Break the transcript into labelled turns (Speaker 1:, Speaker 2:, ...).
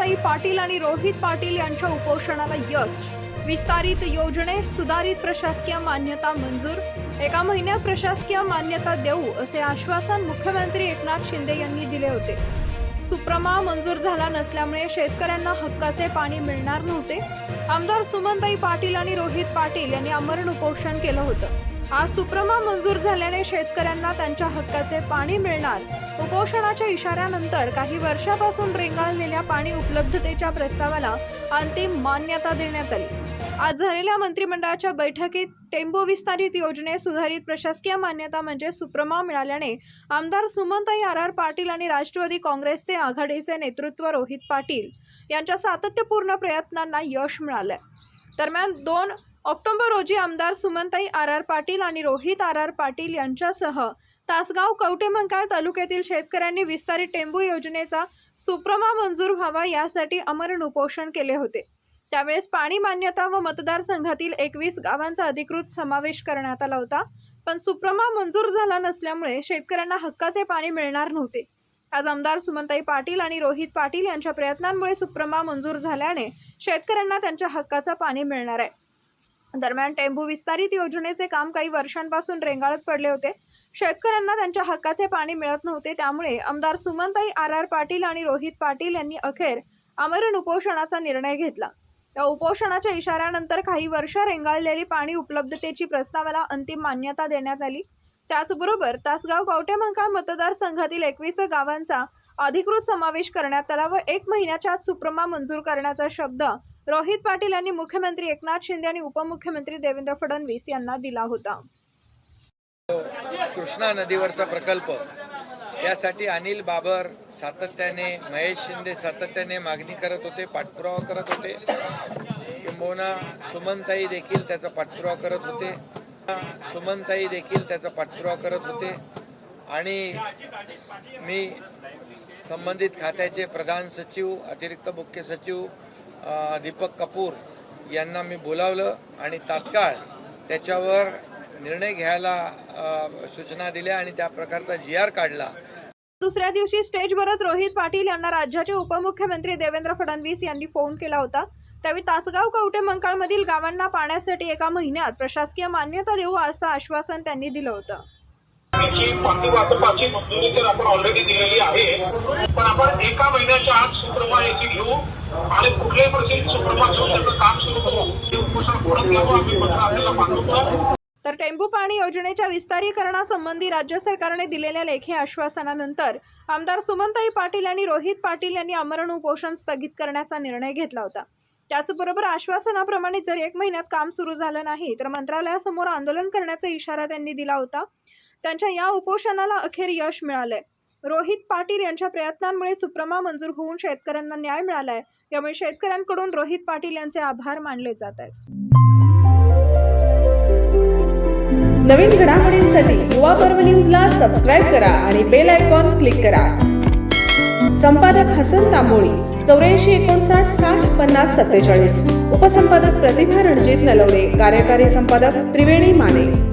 Speaker 1: पाटील आणि रोहित पाटील यांच्या उपोषणाला यश. विस्तारित योजने सुधारित प्रशासकीय मान्यता मंजूर. एका महिन्यात प्रशासकीय मान्यता देऊ असे आश्वासन मुख्यमंत्री एकनाथ शिंदे यांनी दिले होते. सुप्रमा मंजूर झाला नसल्यामुळे शेतकऱ्यांना हक्काचे पाणी मिळणार नव्हते. आमदार सुमनताई पाटील आणि रोहित पाटील यांनी आमरण उपोषण केलं होतं. आज सुप्रमा मंजूर झाल्याने शेतकऱ्यांना त्यांच्या हक्काचे पाणी मिळणार. उपोषणाच्या इशाऱ्यानंतर काही वर्षापासून रेंगाळलेल्या पाणी उपलब्धतेच्या प्रस्तावाला अंतिम मान्यता देण्यात आली. आज झालेल्या मंत्रिमंडळाच्या बैठकीत टेम्बो विस्तारित योजने सुधारित प्रशासकीय मान्यता म्हणजे सुप्रमा मिळाल्याने आमदार सुमनताई आर आर पाटील आणि राष्ट्रवादी काँग्रेसचे आघाडीचे नेतृत्व रोहित पाटील यांच्या सातत्यपूर्ण प्रयत्नांना यश मिळालं दरम्यान दोन ऑक्टोबर रोजी आमदार सुमनताई आर आर पाटील आणि रोहित आर आर पाटील यांच्यासह तासगाव कवटेमंकाळ तालुक्यातील शेतकऱ्यांनी विस्तारित टेंबू योजनेचा सुप्रमा मंजूर व्हावा यासाठी अमरण उपोषण केले होते. त्यावेळेस पाणी मान्यता व मतदारसंघातील एकवीस गावांचा अधिकृत समावेश करण्यात आला होता. पण सुप्रमा मंजूर झाला नसल्यामुळे शेतकऱ्यांना हक्काचे पाणी मिळणार नव्हते. आज आमदार सुमनताई पाटील आणि रोहित पाटील यांच्या प्रयत्नांमुळे सुप्रमा मंजूर झाल्याने शेतकऱ्यांना त्यांच्या हक्काचं पाणी मिळणार आहे. दरम्यान टेंबू विस्तारित योजनेचे काम काही वर्षांपासून रेंगाळत पडले होते. शेतकऱ्यांना त्यांच्या हक्काचे पाणी मिळत नव्हते त्यामुळे आमदार सुमनताई आर आर पाटील आणि रोहित पाटील यांनी अखेर आमरण उपोषणाचा निर्णय घेतला. या उपोषणाच्या इशाऱ्यानंतर काही वर्ष रेंगाळलेली पाणी उपलब्धतेची प्रस्तावाला अंतिम मान्यता देण्यात आली. त्याचबरोबर तासगाव कवटेमंकाळ मतदारसंघातील एकवीस गावांचा अधिकृत समावेश करण्यात आला व एक महिन्याच्या आत सुप्रमा मंजूर करण्याचा शब्द रोहित पाटील यांनी मुख्यमंत्री एकनाथ शिंदे आणि उपमुख्यमंत्री देवेंद्र फडणवीस यांना दिला होता.
Speaker 2: कृष्णा नदीवरचा प्रकल्प. यासाठी अनिल बाबर सातत्याने महेश शिंदे सातत्याने मागणी करत होते पाठपुरावा करत होते. किंबहुना सुमनताई देखील त्याचा पाठपुरावा करत होते. सुमनताई देखील त्याचा पाठपुरावा करत होते. आणि मी संबंधित खात्याचे प्रधान सचिव अतिरिक्त मुख्य सचिव दीपक कपूर यांना मी बोलावलं आणि तात्काळ त्याच्यावर निर्णय घ्यायला सूचना दिल्या आणि त्या प्रकारचा जी आर काढला.
Speaker 1: दुसऱ्या दिवशी स्टेजवरच रोहित पाटील यांना राज्याचे उपमुख्यमंत्री देवेंद्र फडणवीस यांनी फोन केला होता. त्यावेळी तासगाव कवटे मंकाळमधील गावांना पाण्यासाठी एका महिन्यात प्रशासकीय मान्यता देऊ असं आश्वासन त्यांनी दिलं होतं.
Speaker 3: त्याची पाठी वाटपाची मंजुरी तर आपण ऑलरेडी दिलेली आहे. पण आपण एका महिन्याच्या आत सुप्रमा याची घेऊ आणि कुठल्याही परिस्थितीत सुप्रमा घेऊन त्याचं काम सुरू करू. हे उपोषण पुढे घेऊ आम्ही पत्र आपल्याला पाठवतो
Speaker 1: तर टेंबू पाणी योजनेच्या विस्तारीकरणासंबंधी राज्य सरकारने दिलेल्या लेखी आश्वासनानंतर आमदार सुमनताई पाटील आणि रोहित पाटील यांनी आमरण उपोषण स्थगित करण्याचा निर्णय घेतला होता. त्याचबरोबर आश्वासनाप्रमाणे जर एक महिन्यात काम सुरू झालं नाही तर मंत्रालयासमोर आंदोलन करण्याचा इशारा त्यांनी दिला होता. त्यांच्या या उपोषणाला अखेर यश मिळालंय. रोहित पाटील यांच्या प्रयत्नांमुळे सुप्रमा मंजूर होऊन शेतकऱ्यांना न्याय मिळालाय. यामुळे शेतकऱ्यांकडून रोहित पाटील यांचे आभार मानले जात आहेत.
Speaker 4: नवीन घडामोडींसाठी युवा पर्व न्यूजला सबस्क्राईब करा आणि बेल आयकॉन क्लिक करा. संपादक हसन तांबोळी चौऱ्याऐंशी एकोणसाठ साठ पन्नास सत्तेचाळीस. उपसंपादक प्रतिभा रणजित नलवडे कार्यकारी संपादक त्रिवेणी माने.